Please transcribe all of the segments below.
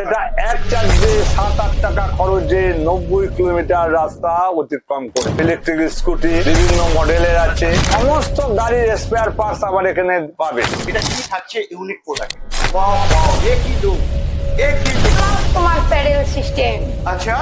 সেটা এক চার্জে সাত আট টাকা খরচে নব্বই কিলোমিটার রাস্তা অতিক্রম করে। ইলেকট্রিক স্কুটি বিভিন্ন মডেলের আছে। সমস্ত গাড়ির স্পেয়ার পার্টস আবার এখানে পাবে। এটা কি থাকছে? ইউনিক প্রোডাক্ট বাহ বাহ এ কি দু এ কি তোমার প্যাডেল সিস্টেম আচ্ছা?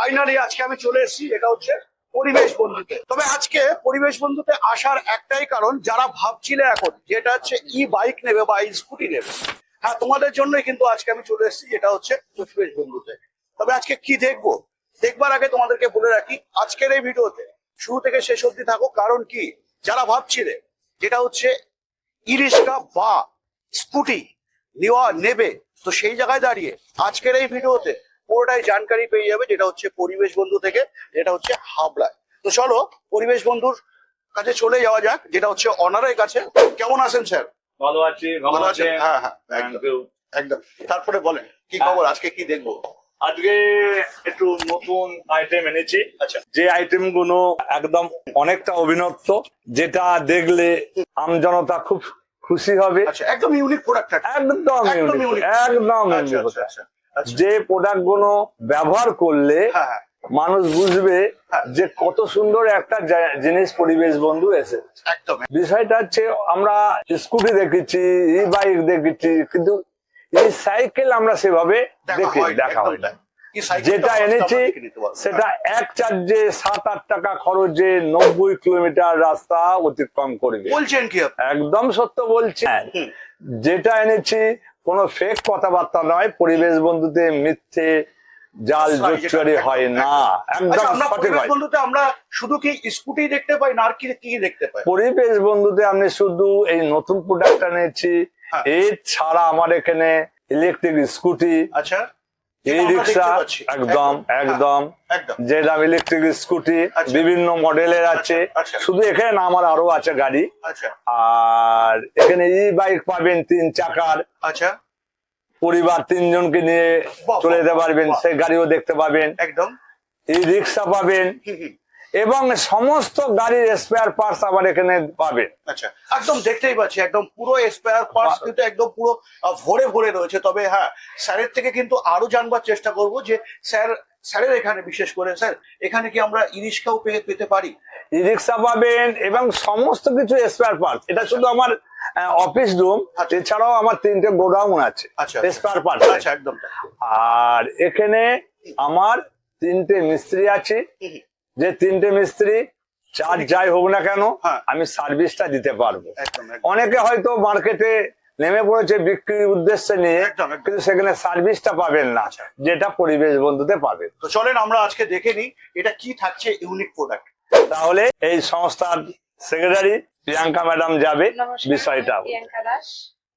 ফাইনালি আজকে আমি চলে এসেছি, এটা হচ্ছে পরিবেশ বন্ধুতে। তবে আজকে পরিবেশ বন্ধুতে আসার একটাই কারণ, যারা ভাবছিলে এখন যেটা হচ্ছে ই বাইক নেবে বা স্কুটি নেবে। হ্যাঁ তোমাদের জন্যই কিন্তু আজকে আমি চলে এসেছি, যেটা হচ্ছে পরিবেশ বন্ধুতে। তবে আজকে কি দেখব? দেখবার আগে তোমাদেরকে বলে রাখি, আজকের এই ভিডিওতে শুরু থেকে শেষ অব্দি থাকো, কারণ কি? যারা ভাবছিলে যেটা হচ্ছে ই রিক্সা বা স্কুটি নেওয়া, নেবে, তো সেই জায়গায় দাঁড়িয়ে আজকের এই ভিডিওতে পুরোটাই জানকারি পেয়ে যাবে যেটা হচ্ছে পরিবেশ বন্ধু থেকে যেটা হচ্ছে হাবড়ায়। তো চলো পরিবেশ বন্ধুর কাছে চলে যাওয়া যাক যেটা হচ্ছে অনারের কাছে। কেমন আছেন স্যার? ভালো আছি ভালো আছেন? হ্যাঁ হ্যাঁ একদম। একদম। তারপরে বলেন কি খবর? আজকে কি দেখব? আজকে একটু নতুন আইটেম এনেছি। আচ্ছা। যে আইটেমগুলো একদম অনেকটা অভিনত্ব যেটা দেখলে আমজনতা খুব খুশি হবে। আচ্ছা একদম ইউনিক প্রোডাক্ট একদম একদম unique, আচ্ছা। যে প্রোডাক্টগুলো ব্যবহার করলে হ্যাঁ হ্যাঁ। মানুষ বুঝবে হ্যাঁ। যে কত সুন্দর একটা জিনিস পরিবেশ বন্ধু এসে। বিষয়টা হচ্ছে আমরা স্কুটি দেখেছি ই বাইক দেখেছি কিন্তু এই সাইকেল আমরা সেভাবে দেখি দেখা হয় না যেটা এনেছি। সেটা এক চার্জে সাত আট টাকা খরচে নব্বই কিলোমিটার রাস্তা অতিক্রম করবে। বলছেন কি একদম সত্য বলছি। যেটা এনেছি কোনো ফেক কথাবার্তা নয় পরিবেশ বন্ধুতে মিথ্যে জাল Sorry, হয় না। একদম আচ্ছা সঠিক হয় বন্ধুতে আমরা শুধু কি স্কুটি দেখতে পাই না আর কি কি দেখতে পাই? পরিবেশ বন্ধুতে আমি শুধু এই নতুন প্রোডাক্টটা নিয়েছি। হ্যাঁ। এই ছাড়া আমার এখানে ইলেকট্রিক স্কুটি আচ্ছা রিক্সা একদম একদম একদম। যেটা ইলেকট্রিক স্কুটি আচ্ছা। বিভিন্ন মডেলের আছে। আচ্ছা। শুধু এখানে না আমার আরও আছে গাড়ি। আচ্ছা। আর এখানে ই বাইক পাবেন তিন চাকার। আচ্ছা। পরিবার তিনজনকে নিয়ে চলে যেতে পারবেন। সেই গাড়িও দেখতে পাবেন। একদম। ই রিক্সা পাবেন। এবং সমস্ত গাড়ির স্পেয়ার পার্টস আবার এখানে পাবেন। আচ্ছা একদম দেখতেই পাচ্ছি একদম পুরো স্পেয়ার পার্টস কিন্তু একদম পুরো ভরে ভরে রয়েছে। তবে হ্যাঁ স্যারের থেকে কিন্তু আরও জানবার চেষ্টা করব যে স্যার স্যারের এখানে বিশেষ করে স্যার এখানে কি আমরা ইরিশকাও পেয়ে পেতে পারি? ই রিক্সা পাবেন এবং সমস্ত কিছু স্পেয়ার পার্টস এটা শুধু আমার অফিস রুম আচ্ছা। এছাড়াও আমার তিনটে গোডাউন আছে আচ্ছা। স্পেয়ার পার্ট আচ্ছা একদম আর এখানে আমার তিনটে মিস্ত্রি আছে। যে তিনটে মিস্ত্রি চার যাই হোক না কেন হ্যাঁ। আমি সার্ভিসটা দিতে পারব। অনেকে হয়তো মার্কেটে নেমে পড়েছে বিক্রির উদ্দেশ্যে নিয়ে। কিন্তু সেখানে সার্ভিসটা পাবেন না আচ্ছা। যেটা পরিবেশ বন্ধুতে পাবেন তো চলেন আমরা আজকে দেখে নিই এটা কি থাকছে ইউনিক প্রোডাক্ট তাহলে এই সংস্থার সেক্রেটারি প্রিয়াঙ্কা ম্যাডাম যাবে বিষয়টা। আমি প্রিয়াঙ্কা দাস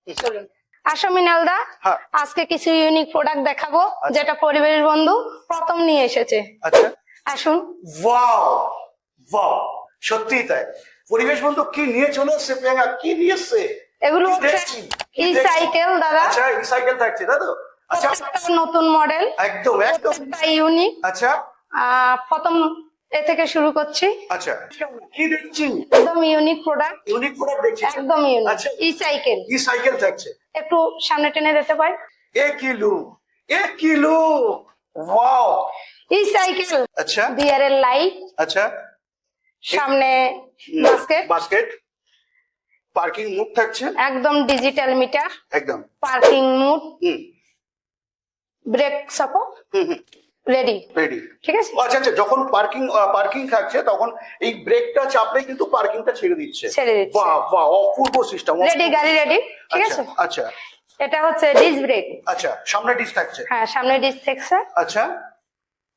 চলুন। আসো মিনালদা হ্যাঁ। আজকে কিছু ইউনিক প্রোডাক্ট দেখাবো আচ্ছা। যেটা পরিবেশ বন্ধু প্রথম নিয়ে এসেছে। আচ্ছা। আসুন। ওয়াও ওয়াও সত্যি তাই। পরিবেশ বন্ধু কি নিয়ে চলে এসছে প্রিয়াঙ্কা? কি নিয়ে এসছে এগুলো ই সাইকেল দাদা। আচ্ছা ই সাইকেল থাকছে আচ্ছা প্রত্যেকটা নতুন মডেল একদম একদম। ইউনিক আচ্ছা। প্রথম এ থেকে শুরু করছি। আচ্ছা। কি দেখছি? একদম ইউনিক প্রোডাক্ট ইউনিক প্রোডাক্ট দেখছি। একদম ইউনিক আচ্ছা। ই সাইকেল ই সাইকেল থাকছে। একটু সামনে টেনে দিতে পারি? এ কিলো এ কিলো ওয়াও ই সাইকেল আচ্ছা। বিয়ারের লাইট আচ্ছা। সামনে বাস্কেট বাস্কেট পার্কিং মুখ থাকছে। একদম ডিজিটাল মিটার একদম। পার্কিং মুড হুম। ব্রেক সাপোর্ট হুম হুম। রেডি রেডি ঠিক আছে? আচ্ছা আচ্ছা যখন পার্কিং পার্কিং থাকছে তখন এই ব্রেকটা চাপলে কিন্তু পার্কিংটা ছেড়ে দিচ্ছে। ছেড়ে দিচ্ছে। বাহ বাহ অপূর্ব সিস্টেম রেডি গাড়ি রেডি ঠিক আছে? আচ্ছা। এটা হচ্ছে ডিস ব্রেক আচ্ছা সামনে ডিস থাকছে। হ্যাঁ সামনে ডিস থাকছে। আচ্ছা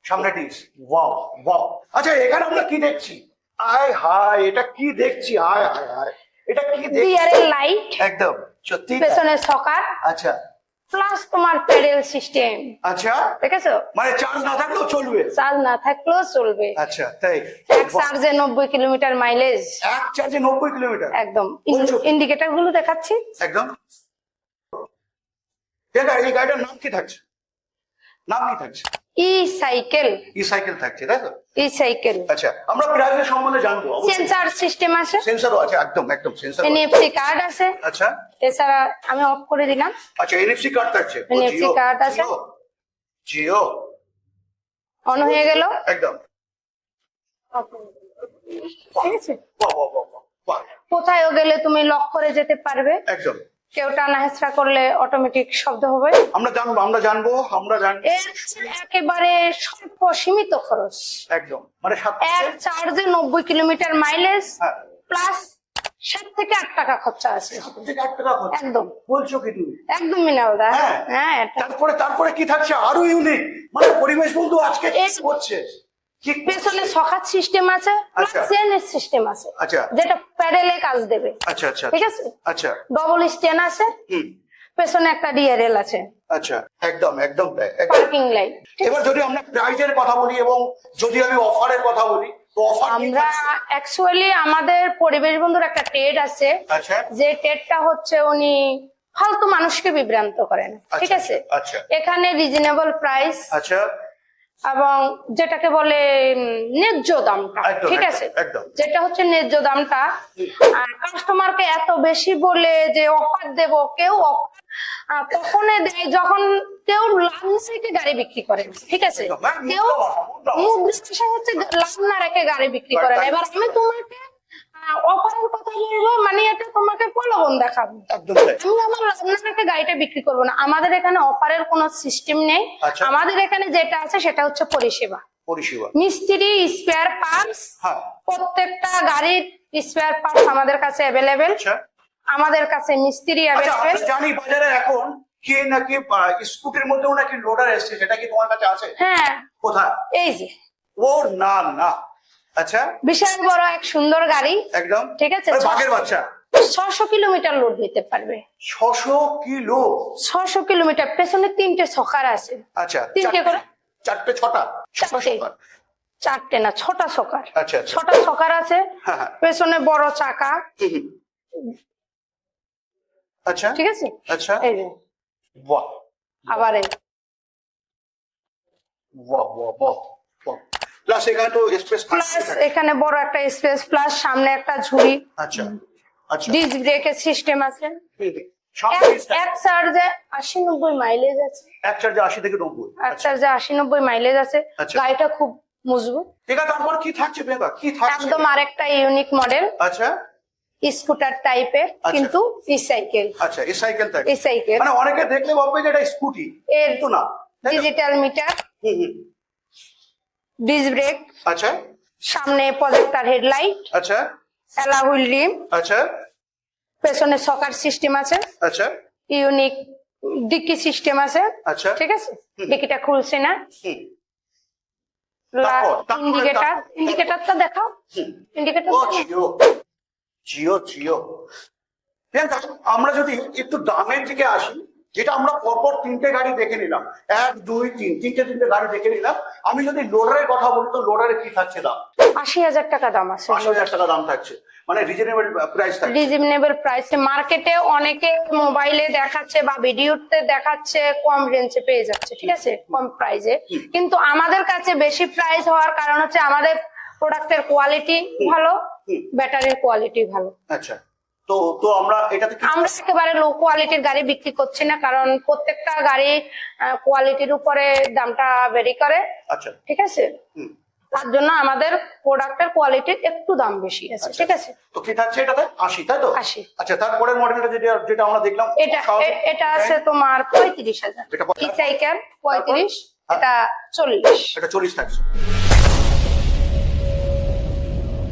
সামনে ডিস ওয়াও ওয়াও আচ্ছা এখানে আমরা কি দেখছি? আয় হায় এটা কি দেখছি? আয় হায় হায় এটা কি দেখছি? বিয়ারের লাইট একদম সত্যি তাই? পেছনে সকার আচ্ছা প্লাস তোমার প্যাডেল সিস্টেম আচ্ছা। দেখেছ? মানে চার্জ না থাকলেও চলবে। চার্জ না থাকলেও চলবে। আচ্ছা তাই। এক চার্জে নব্বই কিলোমিটার মাইলেজ এক চার্জে নব্বই কিলোমিটার? একদম? ইন্ডিকেটরগুলো দেখাচ্ছি। একদম। এই গাড়িটার নাম কি থাকছে? নাম কি থাকছে? ই সাইকেল ই সাইকেল থাকছে তাই তো? ই সাইকেল আচ্ছা আমরা প্রাইজের সম্বন্ধে জানব সেন্সার সিস্টেম আছে। সেন্সারও আছে একদম একদম সেন্সার এনএফসি কার্ড আছে। আচ্ছা। এছাড়া আমি অফ করে দিলাম। আচ্ছা এনএফসি কার্ড থাকছে। জিও, কার্ড আছে। জিও, অন হয়ে গেল। একদম। কোথায়ও গেলে তুমি লক করে যেতে পারবে। একদম। কেউ টানা হেঁচড়া করলে অটোমেটিক শব্দ হবে। আমরা জানব আমরা জানব আমরা জানব এর একেবারে স্বল্প সীমিত খরচ। একদম। মানে এক চার্জে নব্বই কিলোমিটার মাইলেজ হ্যাঁ। প্লাস সাত থেকে আট টাকা খরচা আছে। একদম। বলছো কি তুমি? একদম মিনালদা হ্যাঁ। হ্যাঁ তারপরে তারপরে কি থাকছে? আরও ইউনিক মানে পরিবেশ বন্ধু আজকে করছে পেছনে সখাত সিস্টেম আছে আচ্ছা। চেনের সিস্টেম আছে। আচ্ছা। যেটা প্যাডেলে কাজ দেবে। আচ্ছা আচ্ছা ঠিক আছে? আচ্ছা। ডবল স্ট্যান্ড আছে। পেছনে একটা ডিআরএল আছে। আচ্ছা একদম একদম পার্কিং লাইট এবার যদি আমরা প্রাইজের কথা বলি এবং যদি আমি অফারের কথা বলি আমরা অ্যাকচুয়ালি আমাদের পরিবেশ বন্ধুর একটা টেড আছে। আচ্ছা। যে টেডটা হচ্ছে উনি ফালতু মানুষকে বিভ্রান্ত করেন। ঠিক আচ্ছা, আছে? আচ্ছা। এখানে রিজনেবল প্রাইস আচ্ছা। এবং যেটাকে বলে ন্যায্য দামটা ঠিক আছে? যেটা হচ্ছে ন্যায্য দামটা। আর কাস্টমারকে এত বেশি বলে যে অফার দেব কেউ অফার কখনো দেয় যখন কেউ লাভ রেখে গাড়ি বিক্রি করে ঠিক আছে? কেউ। মুদ্রা হচ্ছে লাভ না রেখে গাড়ি বিক্রি করে না। এবার আমি তোমাকে অফারের কথা বলব মানে এটা তোমাকে প্রলোভন দেখাবো। একদম আমি আমার গাড়িটা বিক্রি করব না। আমাদের এখানে অফারের কোনো সিস্টেম নেই। আচ্ছা। আমাদের এখানে যেটা আছে সেটা হচ্ছে পরিষেবা। পরিষেবা। মিস্ত্রি স্পেয়ার পার্টস প্রত্যেকটা গাড়ির স্পেয়ার পার্টস আমাদের কাছে অ্যাভেলেবেল আচ্ছা। আমাদের কাছে মিস্ত্রি আচ্ছা অ্যাভেলেবেল জানি বাজারে এখন কে নাকি স্কুটির মধ্যেও নাকি লোডার এসছে সেটা কি তোমার কাছে আছে? হ্যাঁ। কোথায়? এই যে। ও না না। আচ্ছা। বিশাল বড় এক সুন্দর গাড়ি। একদম। ঠিক আছে, বাঘের বাচ্চা। ছশো কিলোমিটার লোড নিতে পারবে। ছশো কিলো? ছশো কিলোমিটার পেছনে তিনটে সকার আছে। আচ্ছা তিনটে করে? চারটে- ছটা? চারটে। না ছটা সকার। আচ্ছা আচ্ছা। ছটা সকার আছে হ্যাঁ হ্যাঁ। পেছনে বড় চাকা। আচ্ছা। ঠিক আছে? আচ্ছা। এই যে। বাহ। আবার বাহ বাহ বাহ। প্লাস এখানে তো স্পেস প্লাস এখানে বড় একটা স্পেস প্লাস সামনে একটা ঝুড়ি। আচ্ছা আচ্ছা। ডিস ব্রেকের সিস্টেম আছে। হুম, হুম। সামনে এক- চার্জে আশি নব্বই মাইলেজ আছে। এক চার্জে আশি থেকে নব্বই এক চার্জে আশি নব্বই মাইলেজ আছে। আচ্ছা। গাড়িটা খুব মজবুত। ঠিক আছে তারপর কি থাকছে বেবা কি থাকছে? একদম আরেকটা ইউনিক মডেল আচ্ছা। স্কুটার টাইপের আচ্ছা। কিন্তু ই সাইকেল আচ্ছা সাইকেল সাইকেল মানে অনেকে দেখলে ভাববে যে এটা স্কুটি এর না। ডিজিটাল মিটার হুম, হুম। ডিস ব্রেক আচ্ছা। সামনে প্রজেক্টর হেডলাইট আচ্ছা। অ্যালা হুইল রিম আচ্ছা। পেছনে সকার সিস্টেম আছে। আচ্ছা। ইউনিক ডিকি সিস্টেম আছে। আচ্ছা। ঠিক আছে? ডিকিটা খুলছে না। ইন্ডিকেটার ইন্ডিকেটারটা দেখাও। ইন্ডিকেটার জিও। জিও জিও। আমরা যদি একটু দামের দিকে আসি যেটা আমরা পরপর তিনটে গাড়ি দেখে নিলাম। এক দুই তিন তিনটে তিনটে গাড়ি দেখে নিলাম। আমি যদি লোডারের কথা বলি তো লোডারে কি থাকছে দাম? আশি হাজার টাকা দাম আছে। আশি হাজার টাকা দাম থাকছে। মানে রিজনেবল প্রাইস থাকছে। রিজনেবল প্রাইসে মার্কেটে অনেকে মোবাইলে দেখাচ্ছে বা ভিডিওতে দেখাচ্ছে কম রেঞ্জে পেয়ে যাচ্ছে ঠিক আছে? কম প্রাইসে কিন্তু আমাদের কাছে বেশি প্রাইস হওয়ার কারণ হচ্ছে আমাদের প্রোডাক্টের কোয়ালিটি ভালো ব্যাটারির কোয়ালিটি ভালো। আচ্ছা। তো তো আমরা এটাতে কি আমরা একেবারে লো কোয়ালিটির গাড়ি বিক্রি করছি না কারণ প্রত্যেকটা গাড়ি কোয়ালিটির উপরে দামটা ভেরি করে। আচ্ছা। ঠিক আছে? তার জন্য আমাদের প্রোডাক্টের কোয়ালিটির একটু দাম বেশি আছে ঠিক আছে? তো কি থাকছে এটাতে? আশি তাই তো? 80 আচ্ছা তারপরের মডেলটা যেটা যেটা আমরা দেখলাম এটা এটা আছে তোমার পঁয়ত্রিশ হাজার। এটা কত? ই সাইকেল পঁয়ত্রিশ হ্যাঁ। এটা চল্লিশ। এটা চল্লিশ থাকছে।